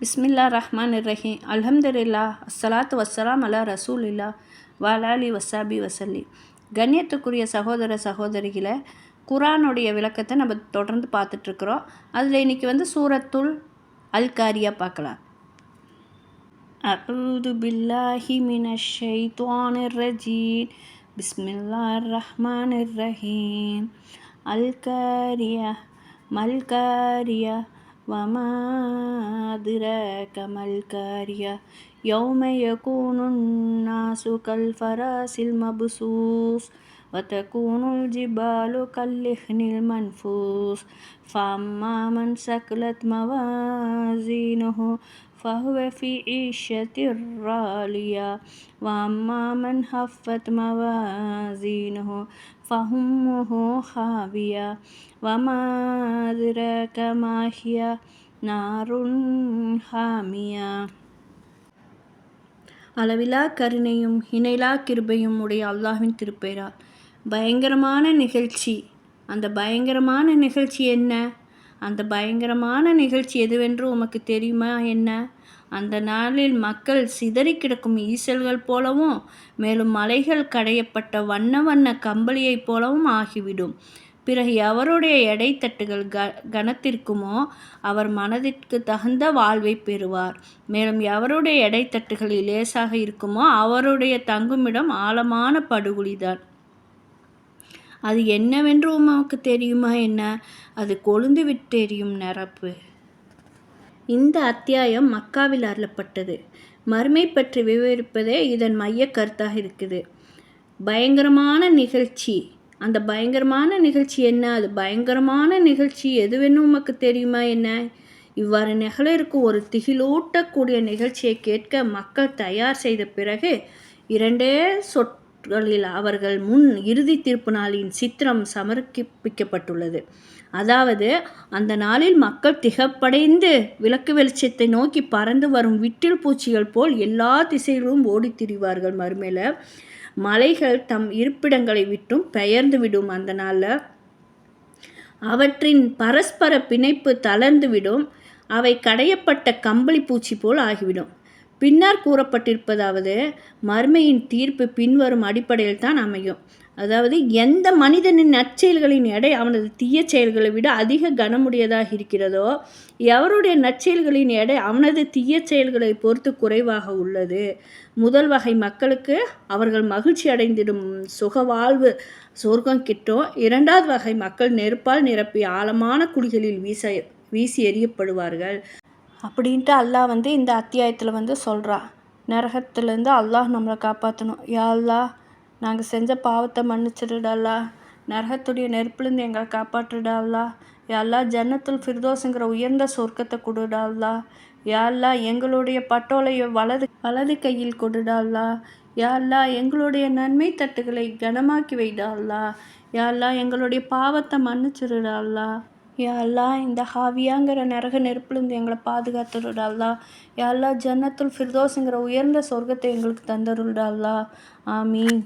பிஸ்மில்லா ரஹ்மான் ரஹீம் அல்ஹம்துலில்லா அஸ்ஸலாத்து வஸ்ஸலாம் அலா ரசூலில்லா வாலாலி வசாபி வசல்லி கண்ணியத்துக்குரிய சகோதர சகோதரிகளை குரானுடைய விளக்கத்தை நம்ம தொடர்ந்து பார்த்துட்ருக்குறோம் அதில் இன்றைக்கி வந்து சூரத்துல் அல் காரியா பார்க்கலாம் أعوذ بالله من الشيطان الرجيم بسم الله الرحمن الرحيم الكارية ما الكارية وما أدراك ما الكارية يوم يكون الناس كالفراس المبثوث وتكون الجبال كاللحن المنفوس فأما من ثقلت موازينه فهو في عيشة راضية وأما من خفت موازينه فأمه خاوية وما أدراك ما هي نار حامية அளவிலா கருணையும் இணைலா கிருபையும் உடைய அல்லாஹ்வின் திருப்பெயரால் பயங்கரமான நிகழ்ச்சி அந்த பயங்கரமான நிகழ்ச்சி என்ன அந்த பயங்கரமான நிகழ்ச்சி எதுவென்று உமக்கு தெரியுமா என்ன? அந்த நாளில் மக்கள் சிதறி கிடக்கும் ஈசல்கள் போலவும் மேலும் மலைகள் கடையப்பட்ட வண்ண வண்ண கம்பளியைப் போலவும் ஆகிவிடும். பிறகு எவருடைய எடைத்தட்டுகள் க கனத்திற்குமோ அவர் மனதிற்கு தகுந்த வாழ்வை பெறுவார். மேலும் எவருடைய எடைத்தட்டுகளில் லேசாக இருக்குமோ அவருடைய தங்குமிடம் ஆழமான படுகொலிதான் அது என்னவென்று உமக்கு தெரியுமா என்ன? அது கொழுந்து விட்டெறியும் நெரப்பு. இந்த அத்தியாயம் மக்காவில் அருளப்பட்டது. மறுமை பற்றி விவரிப்பதே இதன் மைய கருத்தாக இருக்குது. பயங்கரமான நிகழ்ச்சி. அந்த பயங்கரமான நிகழ்ச்சி என்ன? அது பயங்கரமான நிகழ்ச்சி எதுவென்னு உமக்கு தெரியுமா என்ன? இவ்வாறு நிகழ இருக்கும் ஒரு திகிலூட்டக்கூடிய நிகழ்ச்சியை கேட்க மக்கள் தயார் செய்த பிறகு இரண்டே நாட்களில் அவர்கள் முன் இறுதி தீர்ப்பு நாளின் சித்திரம் சமர்ப்பிக்கப்பட்டுள்ளது. அதாவது அந்த நாளில் மக்கள் திகப்படைந்து விளக்கு வெளிச்சத்தை நோக்கி பறந்து வரும் விட்டில் பூச்சிகள் போல் எல்லா திசையிலும் ஓடித் திரிவார்கள் மறுமையில். மலைகள் தம் இருப்பிடங்களை விட்டும் பெயர்ந்து விடும் அந்த நாளில். அவற்றின் பரஸ்பர பிணைப்பு தளர்ந்துவிடும் அவை கடையப்பட்ட கம்பளி பூச்சி போல் ஆகிவிடும். பின்னர் கூறப்பட்டிருப்பதாவது மறுமையின் தீர்ப்பு பின்வரும் அடிப்படையில் தான் அமையும். அதாவது எந்த மனிதனின் நற்செயல்களின் எடை அவனது தீய செயல்களை விட அதிக கனமுடையதாக இருக்கிறதோ எவருடைய நற்செயல்களின் எடை அவனது தீய செயல்களை பொறுத்து குறைவாக உள்ளது. முதல் வகை மக்களுக்கு அவர்கள் மகிழ்ச்சி அடைந்திடும் சுக வாழ்வு சொர்க்கம் கிட்டும் இரண்டாவது வகை மக்கள் நெருப்பால் நிரப்பி ஆழமான குழிகளில் வீச வீசி எறியப்படுவார்கள். அப்படின்ட்டு அல்லாஹ் வந்து இந்த அத்தியாயத்தில் வந்து சொல்கிறா நரகத்துலேருந்து அல்லாஹ் நம்மளை காப்பாற்றணும் யா நாங்கள் செஞ்ச பாவத்தை மன்னிச்சிடுடல்லா நரகத்துடைய நெருப்புலேருந்து எங்களை காப்பாற்றுடாலா யாழ்லா ஜன்னத்துல் ஃபிர்தோஸுங்கிற உயர்ந்த சொர்க்கத்தை கொடுடாலா யாழ்லா எங்களுடைய பட்டோலையை வலது வலது கையில் கொடுடாலா யாழ்லா எங்களுடைய நன்மை தட்டுகளை கனமாக்கி வைடாலா யாழ்லா எங்களுடைய பாவத்தை மன்னிச்சிருடாலா யாழ்லா இந்த ஹாவியாங்கிற நரக நெருப்பிலிருந்து எங்களை பாதுகாத்துருடாலா யாழ்லா ஜன்னத்துல் ஃபிர்தோஸுங்கிற உயர்ந்த சொர்க்கத்தை எங்களுக்கு தந்தருடாலா ஆமீன்.